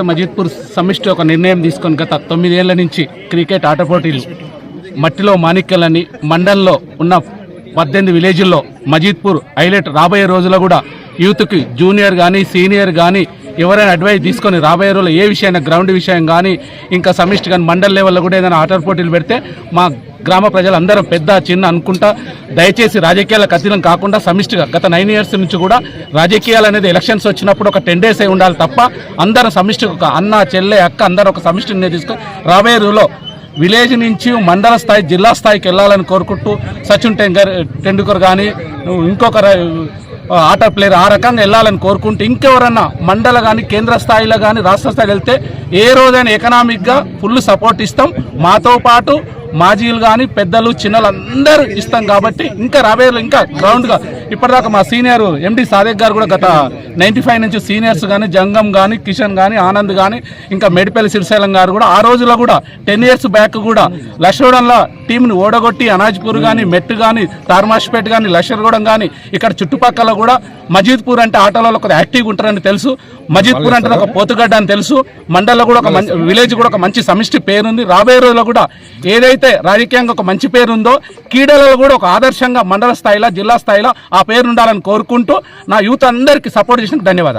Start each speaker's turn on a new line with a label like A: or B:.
A: పాత మజీద్పూర్ సమిష్టి ఒక నిర్ణయం తీసుకొని గత తొమ్మిదేళ్ళ నుంచి క్రికెట్ ఆట పోటీలు మట్టిలో మాణిక్యాలని మండలంలో ఉన్న పద్దెనిమిది విలేజ్ల్లో మజీద్పూర్ హైలైట్ రాబోయే రోజుల్లో కూడా యూత్కి జూనియర్ కానీ సీనియర్ కానీ ఎవరైనా అడ్వైజ్ తీసుకొని రాబోయే రోజులు ఏ విషయమైనా గ్రౌండ్ విషయం కానీ ఇంకా సమిష్టి కానీ మండల్ లెవెల్లో కూడా ఏదైనా ఆట పోటీలు పెడితే మా గ్రామ ప్రజలందరం పెద్ద చిన్న అనుకుంటా దయచేసి రాజకీయాలకు అతీతం కాకుండా సమిష్టిగా గత నైన్ ఇయర్స్ నుంచి కూడా రాజకీయాలు అనేది ఎలక్షన్స్ వచ్చినప్పుడు ఒక టెన్ డేస్ అయి ఉండాలి తప్ప అందరం సమిష్టిగా ఒక అన్న చెల్లె అక్క అందరూ ఒక సమిష్టిని తీసుకొని రాబోయే రోజులో విలేజ్ నుంచి మండల స్థాయి జిల్లా స్థాయికి వెళ్ళాలని కోరుకుంటూ సచిన్ టెండర్ టెండూల్కర్ కానీ ఇంకొక ర- ఆట ప్లేయర్ ఆ రకంగా వెళ్ళాలని కోరుకుంటూ ఇంకెవరన్నా మండల కానీ కేంద్ర స్థాయిలో కానీ రాష్ట్ర స్థాయిలో వెళ్తే ఏ రోజైనా ఎకనామిక్గా ఫుల్ సపోర్ట్ ఇస్తాం. మాతో పాటు మాజీలు కానీ పెద్దలు చిన్నలు అందరూ ఇస్తాం కాబట్టి ఇంకా రాబోయే ఇంకా గ్రౌండ్గా ఇప్పటిదాకా మా సీనియర్ ఎండి సాదేక్ గారు కూడా గత నైంటీ ఫైవ్ నుంచి సీనియర్స్ కానీ జంగం కానీ కిషన్ కానీ ఆనంద్ కానీ ఇంకా మేడిపల్లి శ్రీశైలం గారు కూడా ఆ రోజుల్లో కూడా టెన్ ఇయర్స్ బ్యాక్ కూడా లక్ష్మీగూడెంలో టీంని ఓడగొట్టి అనాజ్పూర్ కానీ మెట్టు కానీ తార్మాష్పేట్ కానీ లష్కర్గూడెం కానీ ఇక్కడ చుట్టుపక్కల కూడా మజీద్పూర్ అంటే ఆటలలో ఒక యాక్టివ్గా ఉంటారని తెలుసు. మజీద్పూర్ అంటే ఒక పోతుగడ్డ అని తెలుసు. మండల్లో కూడా ఒక విలేజ్ కూడా ఒక మంచి సమిష్టి పేరుంది. రాబోయే రోజుల్లో కూడా ఏదైతే రాజకీయంగా ఒక మంచి పేరు ఉందో క్రీడలలో కూడా ఒక ఆదర్శంగా మండల స్థాయిలో జిల్లా స్థాయిలో ఆ పేరు ఉండాలని కోరుకుంటూ నా యూత్ అందరికీ సపోర్ట్ చేసినందుకు ధన్యవాదాలు.